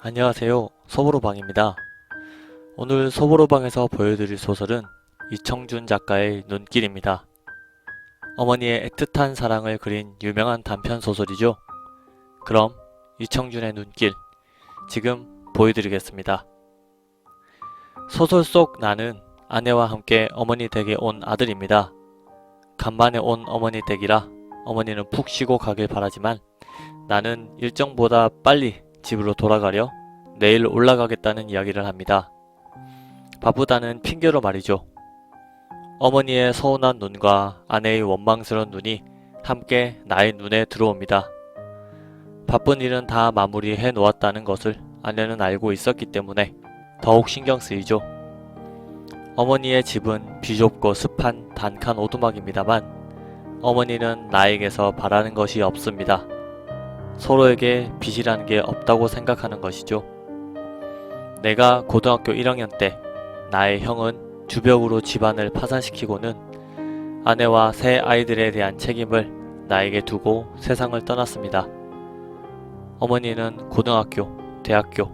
안녕하세요. 소보로방입니다. 오늘 소보로방에서 보여드릴 소설은 이청준 작가의 눈길입니다. 어머니의 애틋한 사랑을 그린 유명한 단편 소설이죠. 그럼 이청준의 눈길 지금 보여드리겠습니다. 소설 속 나는 아내와 함께 어머니 댁에 온 아들입니다. 간만에 온 어머니 댁이라 어머니는 푹 쉬고 가길 바라지만 나는 일정보다 빨리 집으로 돌아가려 내일 올라가겠다는 이야기를 합니다. 바쁘다는 핑계로 말이죠. 어머니의 서운한 눈과 아내의 원망스러운 눈이 함께 나의 눈에 들어옵니다. 바쁜 일은 다 마무리해 놓았다는 것을 아내는 알고 있었기 때문에 더욱 신경 쓰이죠. 어머니의 집은 비좁고 습한 단칸 오두막입니다만 어머니는 나에게서 바라는 것이 없습니다. 서로에게 빚이라는 게 없다고 생각하는 것이죠. 내가 고등학교 1학년 때 나의 형은 주벽으로 집안을 파산시키고는 아내와 새 아이들에 대한 책임을 나에게 두고 세상을 떠났습니다. 어머니는 고등학교, 대학교,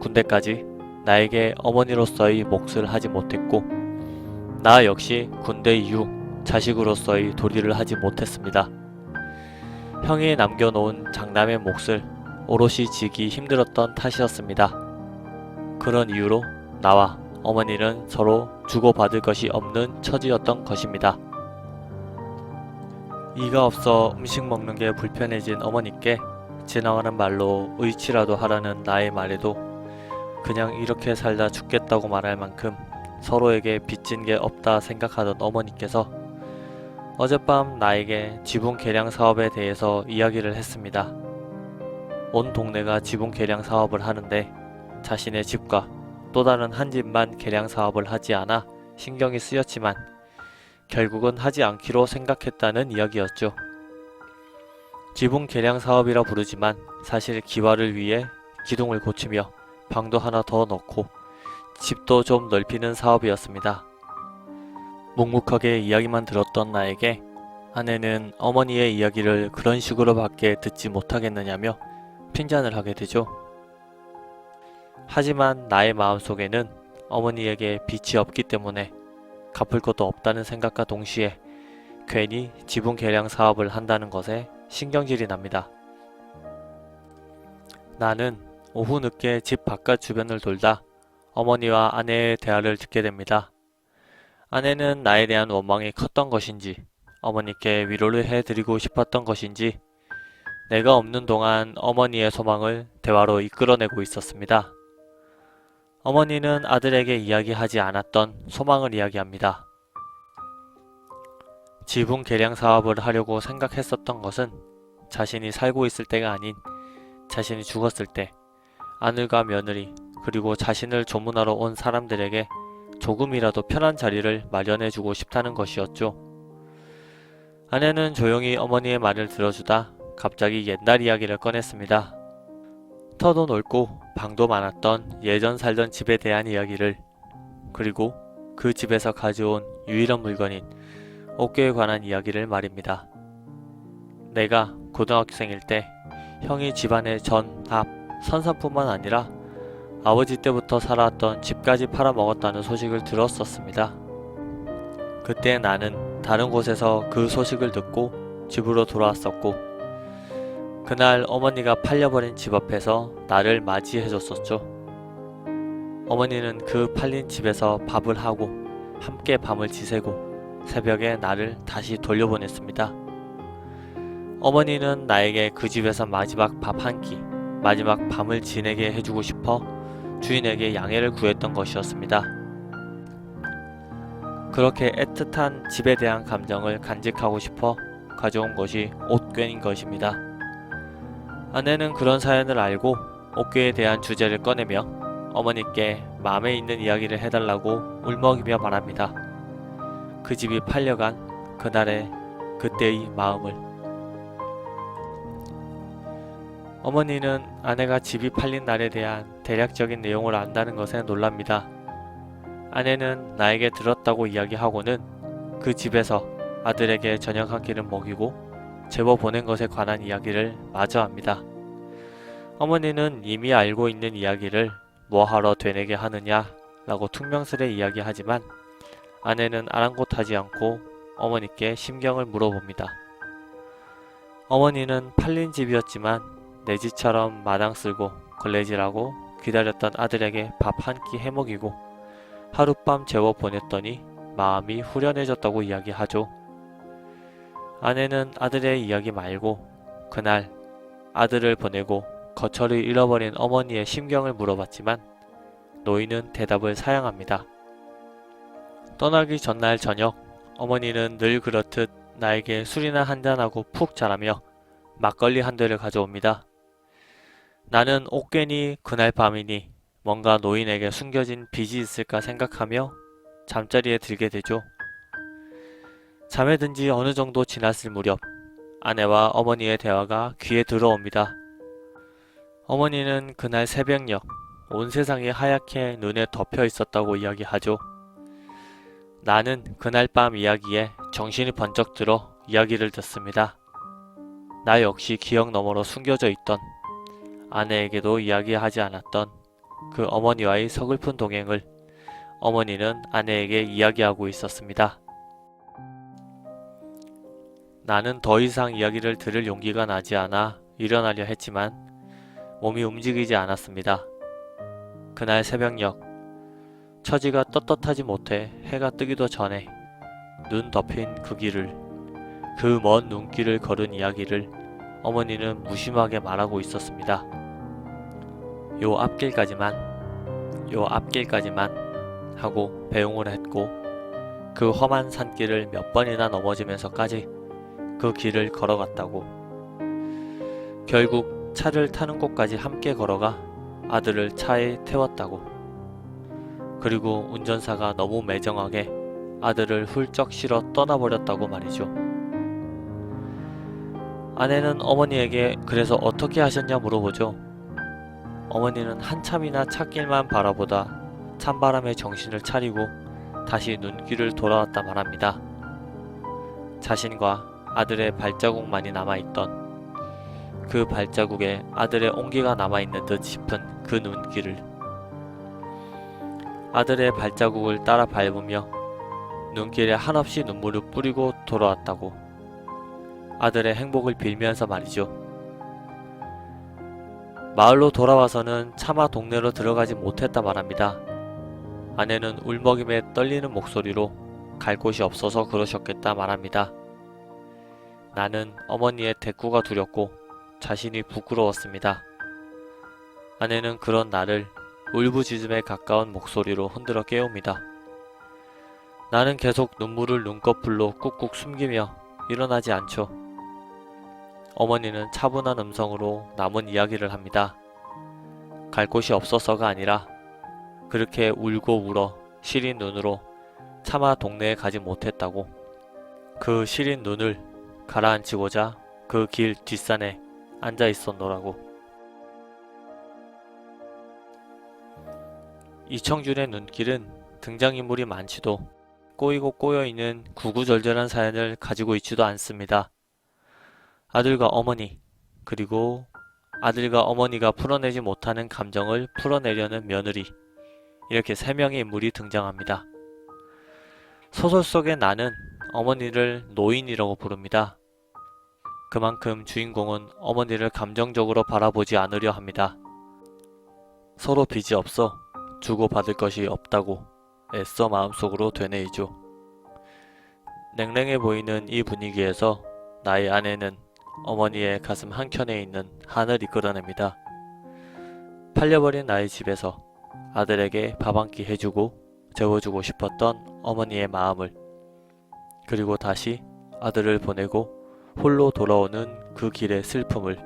군대까지 나에게 어머니로서의 몫을 하지 못했고 나 역시 군대 이후 자식으로서의 도리를 하지 못했습니다. 형이 남겨놓은 장남의 몫을 오롯이 지기 힘들었던 탓이었습니다. 그런 이유로 나와 어머니는 서로 주고받을 것이 없는 처지였던 것입니다. 이가 없어 음식 먹는 게 불편해진 어머니께 지나가는 말로 의치라도 하라는 나의 말에도 그냥 이렇게 살다 죽겠다고 말할 만큼 서로에게 빚진 게 없다 생각하던 어머니께서 어젯밤 나에게 지붕 개량 사업에 대해서 이야기를 했습니다. 온 동네가 지붕 개량 사업을 하는데 자신의 집과 또 다른 한 집만 개량 사업을 하지 않아 신경이 쓰였지만 결국은 하지 않기로 생각했다는 이야기였죠. 지붕 개량 사업이라 부르지만 사실 기와를 위해 기둥을 고치며 방도 하나 더 넣고 집도 좀 넓히는 사업이었습니다. 묵묵하게 이야기만 들었던 나에게 아내는 어머니의 이야기를 그런 식으로 밖에 듣지 못하겠느냐며 핀잔을 하게 되죠. 하지만 나의 마음속에는 어머니에게 빚이 없기 때문에 갚을 것도 없다는 생각과 동시에 괜히 지붕 개량 사업을 한다는 것에 신경질이 납니다. 나는 오후 늦게 집 바깥 주변을 돌다 어머니와 아내의 대화를 듣게 됩니다. 아내는 나에 대한 원망이 컸던 것인지 어머니께 위로를 해드리고 싶었던 것인지 내가 없는 동안 어머니의 소망을 대화로 이끌어내고 있었습니다. 어머니는 아들에게 이야기하지 않았던 소망을 이야기합니다. 지붕 개량 사업을 하려고 생각했었던 것은 자신이 살고 있을 때가 아닌 자신이 죽었을 때 아들과 며느리 그리고 자신을 조문하러 온 사람들에게 조금이라도 편한 자리를 마련해주고 싶다는 것이었죠. 아내는 조용히 어머니의 말을 들어주다 갑자기 옛날 이야기를 꺼냈습니다. 터도 넓고 방도 많았던 예전 살던 집에 대한 이야기를 그리고 그 집에서 가져온 유일한 물건인 어깨에 관한 이야기를 말입니다. 내가 고등학생일 때 형이 집안의 전, 앞, 선산뿐만 아니라 아버지 때부터 살아왔던 집까지 팔아먹었다는 소식을 들었었습니다. 그때 나는 다른 곳에서 그 소식을 듣고 집으로 돌아왔었고 그날 어머니가 팔려버린 집 앞에서 나를 맞이해줬었죠. 어머니는 그 팔린 집에서 밥을 하고 함께 밤을 지새고 새벽에 나를 다시 돌려보냈습니다. 어머니는 나에게 그 집에서 마지막 밥 한 끼, 마지막 밤을 지내게 해주고 싶어 주인에게 양해를 구했던 것이었습니다. 그렇게 애틋한 집에 대한 감정을 간직하고 싶어 가져온 것이 옷꿰인 것입니다. 아내는 그런 사연을 알고 옥교에 대한 주제를 꺼내며 어머니께 마음에 있는 이야기를 해달라고 울먹이며 말합니다. 그 집이 팔려간 그날의 그때의 마음을 어머니는 아내가 집이 팔린 날에 대한 대략적인 내용을 안다는 것에 놀랍니다. 아내는 나에게 들었다고 이야기하고는 그 집에서 아들에게 저녁 한 끼를 먹이고 제보 보낸 것에 관한 이야기를 마저 합니다. 어머니는 이미 알고 있는 이야기를 뭐하러 되뇌게 하느냐 라고 퉁명스레 이야기하지만 아내는 아랑곳하지 않고 어머니께 심경을 물어봅니다. 어머니는 팔린 집이었지만 내 집처럼 마당 쓸고 걸레질하고 기다렸던 아들에게 밥 한 끼 해먹이고 하룻밤 재워 보냈더니 마음이 후련해졌다고 이야기하죠. 아내는 아들의 이야기 말고 그날 아들을 보내고 거처를 잃어버린 어머니의 심경을 물어봤지만 노인은 대답을 사양합니다. 떠나기 전날 저녁 어머니는 늘 그렇듯 나에게 술이나 한잔하고 푹 자라며 막걸리 한 대를 가져옵니다. 나는 옥괜히 그날 밤이니 뭔가 노인에게 숨겨진 빚이 있을까 생각하며 잠자리에 들게 되죠. 잠에 든 지 어느 정도 지났을 무렵 아내와 어머니의 대화가 귀에 들어옵니다. 어머니는 그날 새벽녘 온 세상이 하얗게 눈에 덮여 있었다고 이야기하죠. 나는 그날 밤 이야기에 정신이 번쩍 들어 이야기를 듣습니다. 나 역시 기억 너머로 숨겨져 있던 아내에게도 이야기하지 않았던 그 어머니와의 서글픈 동행을 어머니는 아내에게 이야기하고 있었습니다. 나는 더 이상 이야기를 들을 용기가 나지 않아 일어나려 했지만 몸이 움직이지 않았습니다. 그날 새벽녘 처지가 떳떳하지 못해 해가 뜨기도 전에 눈 덮인 그 길을 그 먼 눈길을 걸은 이야기를 어머니는 무심하게 말하고 있었습니다. 요 앞길까지만 요 앞길까지만 하고 배웅을 했고 그 험한 산길을 몇 번이나 넘어지면서까지 그 길을 걸어갔다고 결국 차를 타는 곳까지 함께 걸어가 아들을 차에 태웠다고 그리고 운전사가 너무 매정하게 아들을 훌쩍 실어 떠나버렸다고 말이죠. 아내는 어머니에게 그래서 어떻게 하셨냐 물어보죠. 어머니는 한참이나 찻길만 바라보다 찬바람에 정신을 차리고 다시 눈길을 돌아왔다 말합니다. 자신과 아들의 발자국만이 남아있던 그 발자국에 아들의 온기가 남아있는 듯 싶은 그 눈길을 아들의 발자국을 따라 밟으며 눈길에 한없이 눈물을 뿌리고 돌아왔다고 아들의 행복을 빌면서 말이죠. 마을로 돌아와서는 차마 동네로 들어가지 못했다 말합니다. 아내는 울먹임에 떨리는 목소리로 갈 곳이 없어서 그러셨겠다 말합니다. 나는 어머니의 대꾸가 두렵고 자신이 부끄러웠습니다. 아내는 그런 나를 울부짖음에 가까운 목소리로 흔들어 깨웁니다. 나는 계속 눈물을 눈꺼풀로 꾹꾹 숨기며 일어나지 않죠. 어머니는 차분한 음성으로 남은 이야기를 합니다. 갈 곳이 없어서가 아니라 그렇게 울고 울어 시린 눈으로 차마 동네에 가지 못했다고. 그 시린 눈을 가라앉히고자 그 길 뒷산에 앉아 있었노라고. 이청준의 눈길은 등장인물이 많지도 꼬이고 꼬여있는 구구절절한 사연을 가지고 있지도 않습니다. 아들과 어머니, 그리고 아들과 어머니가 풀어내지 못하는 감정을 풀어내려는 며느리, 이렇게 세 명의 인물이 등장합니다. 소설 속의 나는 어머니를 노인이라고 부릅니다. 그만큼 주인공은 어머니를 감정적으로 바라보지 않으려 합니다. 서로 빚이 없어 주고받을 것이 없다고 애써 마음속으로 되뇌이죠. 냉랭해 보이는 이 분위기에서 나의 아내는 어머니의 가슴 한켠에 있는 한을 이끌어냅니다. 팔려버린 나의 집에서 아들에게 밥 한 끼 해주고 재워주고 싶었던 어머니의 마음을 그리고 다시 아들을 보내고 홀로 돌아오는 그 길의 슬픔을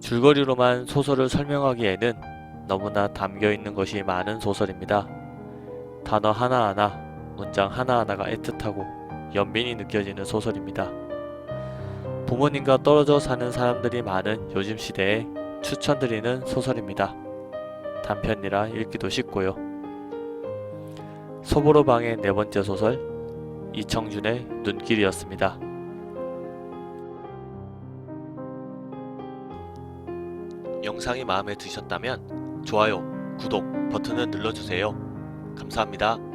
줄거리로만 소설을 설명하기에는 너무나 담겨 있는 것이 많은 소설입니다. 단어 하나하나, 문장 하나하나가 애틋하고 연민이 느껴지는 소설입니다. 부모님과 떨어져 사는 사람들이 많은 요즘 시대에 추천드리는 소설입니다. 단편이라 읽기도 쉽고요. 소보로방의 네 번째 소설 이청준의 눈길이었습니다. 영상이 마음에 드셨다면 좋아요, 구독 버튼을 눌러주세요. 감사합니다.